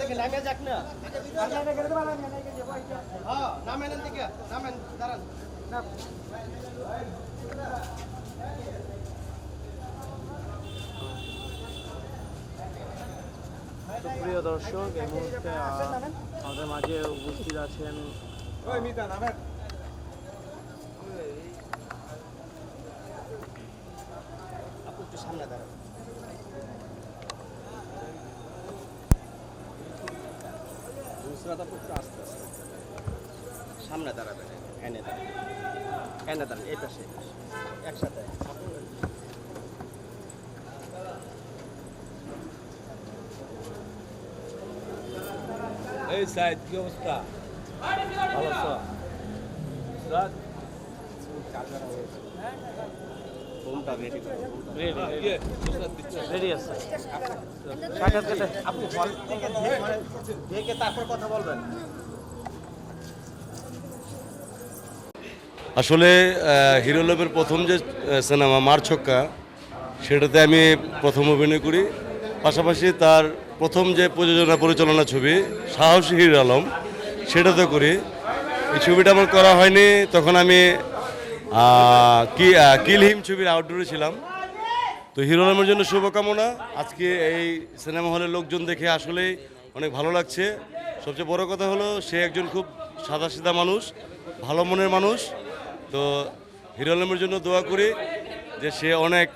থেকে নামে যাক না। হ্যাঁ নামেন এখান থেকে নামেন দাঁড়ান। প্রিয় দর্শক এই মুহূর্তে আমাদের মাঝে উপস্থিত আছেন আপু একটু সামনে দাঁড়ান নুসরাত আপু আস্তে আস্তে সামনে দাঁড়াবেন এনে দাঁড়ান এনে দাঁড়ান এই পাশে। একসাথে। এই সাইদ কি অবস্থা? ভালো ফোনটা রেডি কি? মুস্তাদ দিচ্ছে। রেডি আছে। আপনি দেখে মানে তারপর কথা বলবেন। আসলে আহ, প্রথম যে সিনেমা মার ছক্কা সেটাতে আমি প্রথম অভিনয় করি। পাশাপাশি তার প্রথম যে প্রযোজনা পরিচালনা ছবি সাহসী হির আলম সেটাতে করি। এই ছবিটা আমার করা হয়নি তখন আমি কি কিল হিম ছবির আউটডোরে ছিলাম। তো হিরো আলমের জন্য শুভকামনা। আজকে এই সিনেমা হলের লোকজন দেখে আসলেই অনেক ভালো লাগছে। সবচেয়ে বড় কথা হলো, সে একজন খুব সাদাসিধা মানুষ, ভালো মনের মানুষ। তো হিরো আলমের জন্য দোয়া করি যে সে অনেক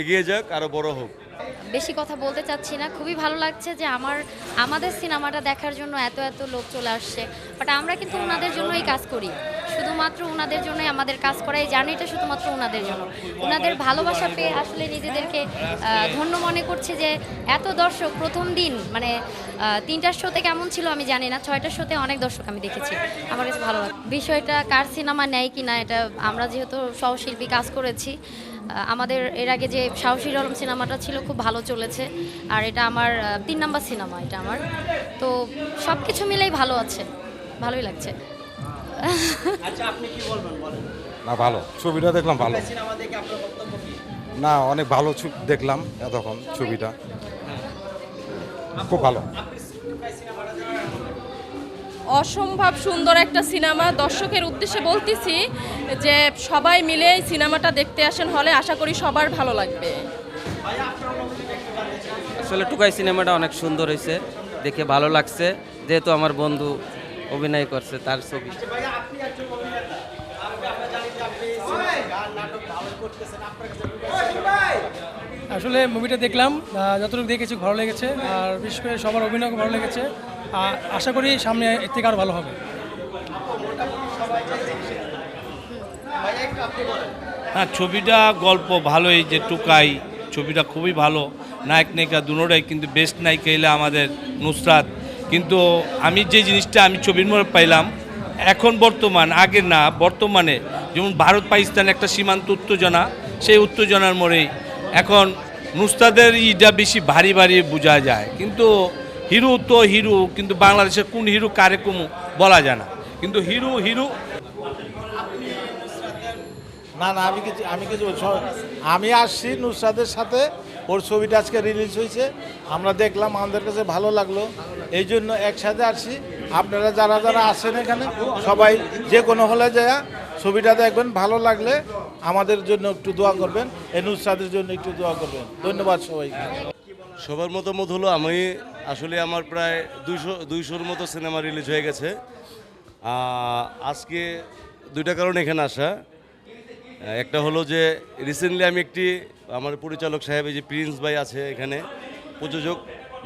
এগিয়ে যাক আরও বড় হোক। বেশি কথা বলতে চাচ্ছি না। খুবই ভালো লাগছে যে আমার, আমাদের সিনেমাটা দেখার জন্য এত এত লোক চলে আসছে। বাট আমরা কিন্তু ওনাদের জন্যই কাজ করি। শুধুমাত্র ওনাদের জন্যই আমাদের কাজ করা, এই জার্নিটা শুধুমাত্র ওনাদের জন্য। ওনাদের ভালোবাসা পেয়ে আসলে নিজেদেরকে ধন্য মনে করছি যে এত দর্শক, প্রথম দিন মানে তিনটার শোতে কেমন ছিল আমি জানি না, ছয়টার শোতে অনেক দর্শক আমি দেখেছি। আমার কাছে ভালো লাগে। বিষয়টা কার সিনেমা নেয় কি না, এটা আমরা যেহেতু সহশিল্পী কাজ করেছি আমাদের এর আগে যে সাহসী আলম সিনেমাটা ছিল খুব ভালো চলেছে, আর এটা আমার তিন নাম্বার সিনেমা এটা আমার। তো সব কিছু মিলেই ভালো আছে, ভালোই লাগছে। আচ্ছা আপনি কি বলবেন বলেন। না ভালো। ছবিটা দেখলাম ভালো। সিনেমা দেখে আপনার বক্তব্য কি? না অনেক ভালো দেখলাম এতক্ষণ ছবিটা। খুব ভালো। অসম্ভব সুন্দর একটা সিনেমা। দর্শকের উদ্দেশ্যে বলতেছি যে সবাই মিলে এই সিনেমাটা দেখতে আসেন হলে আশা করি সবার ভালো লাগবে। আসলে টুকাই সিনেমাটা অনেক সুন্দর হয়েছে দেখে ভালো লাগছে। যেহেতু আমার বন্ধু অভিনয় করছে তার ছবি। ভাইয়া আপনি একজন অভিনেতা আপনি আমরা জানি যে আপনি সিনেমা, গান নাটক ভালো করতেছেন আপনার কাছে আসলে মুভিটা দেখলাম যতটুকু দেখেছি ভালো লেগেছে আর বিশেষ করে সবার অভিনয় ভালো লেগেছে আর আশা করি সামনে এর থেকে আরও ভালো হবে। হ্যাঁ ছবিটা গল্প ভালোই যে টুকাই ছবিটা খুবই ভালো। নায়ক নায়িকা দুটোটাই কিন্তু বেস্ট নায়িকা এলে আমাদের নুসরাত। কিন্তু আমি যে জিনিসটা আমি ছবির মধ্যে পাইলাম, এখন বর্তমান আগে না, বর্তমানে যেমন ভারত পাকিস্তান একটা সীমান্ত উত্তেজনা, সেই উত্তেজনার মোড়েই এখন নুস্তাদের ইটা বেশি ভারী ভারী বোঝা যায়। কিন্তু হিরু তো হিরু, কিন্তু বাংলাদেশের কোন হিরু কারে কমু বলা যায় না। কিন্তু হিরু হিরু না না, আমি কিছু আমি কিছু আমি আসছি নুসরাতের সাথে ওর ছবিটা আজকে রিলিজ হয়েছে। আমরা দেখলাম, আমাদের কাছে ভালো লাগল। এই জন্য একসাথে আসছি। আপনারা যারা যারা আসেন এখানে, সবাই যে কোনো হলে যায় ছবিটা দেখবেন, ভালো লাগলে আমাদের জন্য একটু দোয়া করবেন এই নুসরাতের জন্য একটু দোয়া করবেন। ধন্যবাদ সবাইকে। সবার মতামত হলো, আমি আসলে আমার প্রায় দুইশো, দুইশোর মতো সিনেমা রিলিজ হয়ে গেছে। আজকে দুইটা কারণে এখানে আসা। একটা হলো যে রিসেন্টলি আমি একটি, আমার পরিচালক সাহেব যে প্রিন্স ভাই আছে এখানে, প্রযোজক,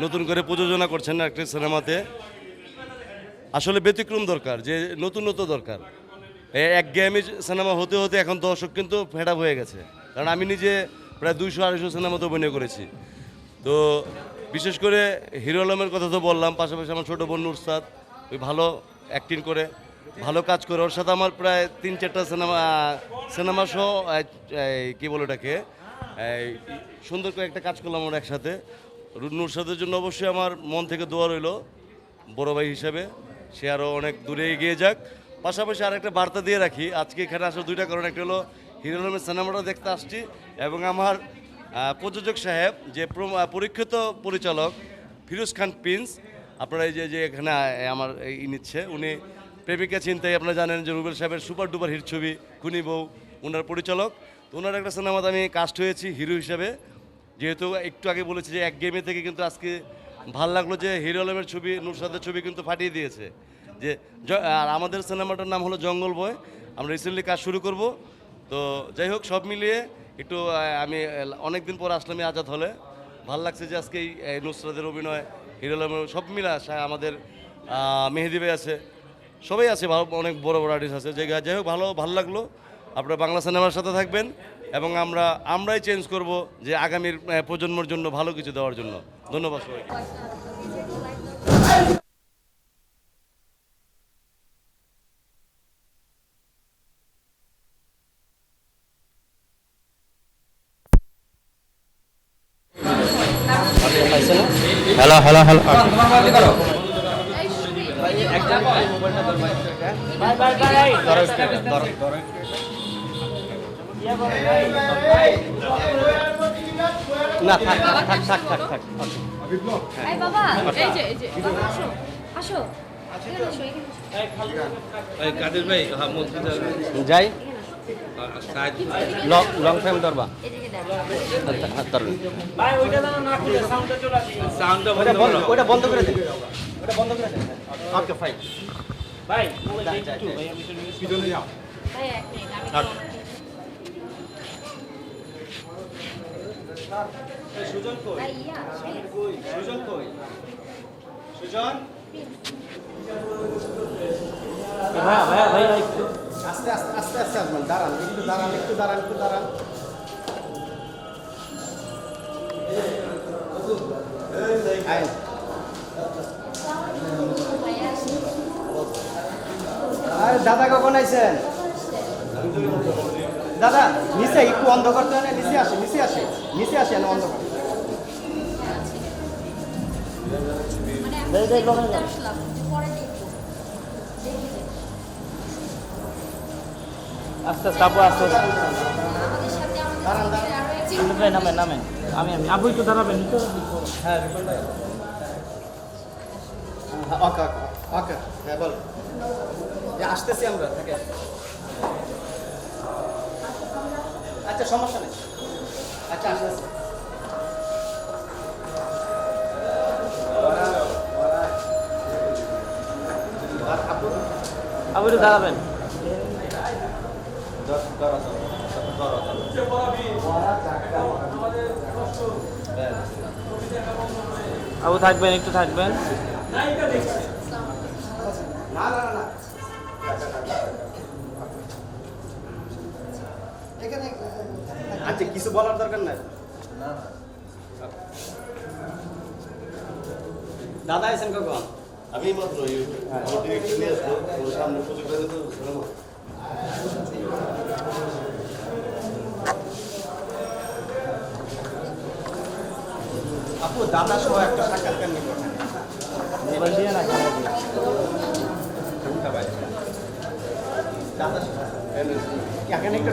নতুন করে প্রযোজনা করছেন একটা সিনেমাতে। আসলে ব্যতিক্রম দরকার, যে নতুনত্ব দরকার। এই একঘেয়েমি সিনেমা হতে হতে এখন দর্শক কিন্তু ফেড হয়ে গেছে। কারণ আমি নিজে প্রায় দুইশো, আড়াইশো সিনেমাতে অভিনয় করেছি। তো বিশেষ করে হিরো আলমের কথা তো বললাম, পাশাপাশি আমার ছোটো বোন নুরসাদ, ওই ভালো অ্যাক্টিং করে। ভালো কাজ করে। ওর সাথে আমার প্রায় তিন, চারটা সিনেমা সিনেমা শো কী বলে ওটাকে? সুন্দর করে একটা কাজ করলাম ওর একসাথে। নুরসাদের জন্য অবশ্যই আমার মন থেকে দোয়া রইল, বড় ভাই হিসাবে। সে আরও অনেক দূরে এগিয়ে যাক। পাশাপাশি আর একটা বার্তা দিয়ে রাখি, আজকে এখানে আসার দুইটা কারণ, একটা হলো হিরো আলমের সিনেমাটা দেখতে আসছি এবং আমার প্রযোজক সাহেব, যে পরীক্ষিত পরিচালক ফিরোজ খান প্রিন্স, আপনারা এই যে যে এখানে আমার ই নিচ্ছে, উনি প্রেমিকা চিন্তাই আপনারা জানেন যে রুবেল সাহেবের সুপার ডুপার হিট ছবি খুনি বউ, ওনার পরিচালক। তো ওনার একটা সিনেমাতে আমি কাস্ট হয়েছি হিরো হিসেবে। যেহেতু একটু আগে বলেছি যে এক গেমে থেকে কিন্তু আজকে ভালো লাগল যে হিরো আলমের ছবি, নুরসাদের ছবি কিন্তু ফাটিয়ে দিয়েছে। যে আর আমাদের সিনেমাটার নাম হলো জঙ্গল বয়। আমরা রিসেন্টলি কাজ শুরু করব। তো যাই হোক, সব মিলিয়ে একটু আমি অনেক দিন পর আসলাম আজাদ হলে। ভালো লাগছে যে আজকে এই নুসরাতের অভিনয় হিরো আলমের সব মিলে আমাদের মেহেদি ভাই আছে। সবাই আছে, ভালো, অনেক বড় বড় আর্টিস্ট আছে। যে যাই হোক, ভালো ভালো লাগল। আপনারা বাংলা সিনেমার সাথে থাকবেন এবং আমরা, আমরাই চেঞ্জ করব যে আগামীর প্রজন্মর জন্য ভালো কিছু দেওয়ার জন্য। ধন্যবাদ সবাই হ্যালো হ্যালো হ্যালো না থাক থাক থাক থাক থাক বাবা এই যে এই যে আসো আসো। হ্যাঁ যাই। লং টাইম ধরবা। সাউন্ডটা ওটা বন্ধ বন্ধ করো ওটা বন্ধ করে দিন। ওটা বন্ধ করে দিন ওকে ফাইন ভাই এক মিনিট আমি সুজন কই? সুজন কই? সুজন ভাইয়া ভাইয়া ভাইয়া আস্তে আস্তে আস্তে আস্তে আসবেন দাঁড়ান একটু দাঁড়ান একটু দাঁড়ান একটু দাঁড়ান। দাদা কখন আইছেন? দাদা নিচে একটু অন্ধকার তো নিচে আসে নিচে আসে নিচে আসে না অন্ধকার আস্তে আস্তে আপু আস্তে নামেন নামেন আমি আমি আপু একটু দাঁড়াবেন হ্যাঁ ওকে ওকে ওকে হ্যাঁ বল। আসতেছি আমরা, থাকে। আচ্ছা সমস্যা নেই। আচ্ছা আসতেছি। আপু একটু দাঁড়াবেন। আবু থাকবেন, একটু থাকবেন। না না না এখানে আচ্ছা কিছু বলার দরকার নাই? দাদা আছেন কখন? আমি মাত্র নিয়ে সামনে সুযোগ পেলে তো আপু দাদা সহ একটা সাক্ষাৎকার নিব মোবাইল দিয়ে না দাদা সহ এখানে একটু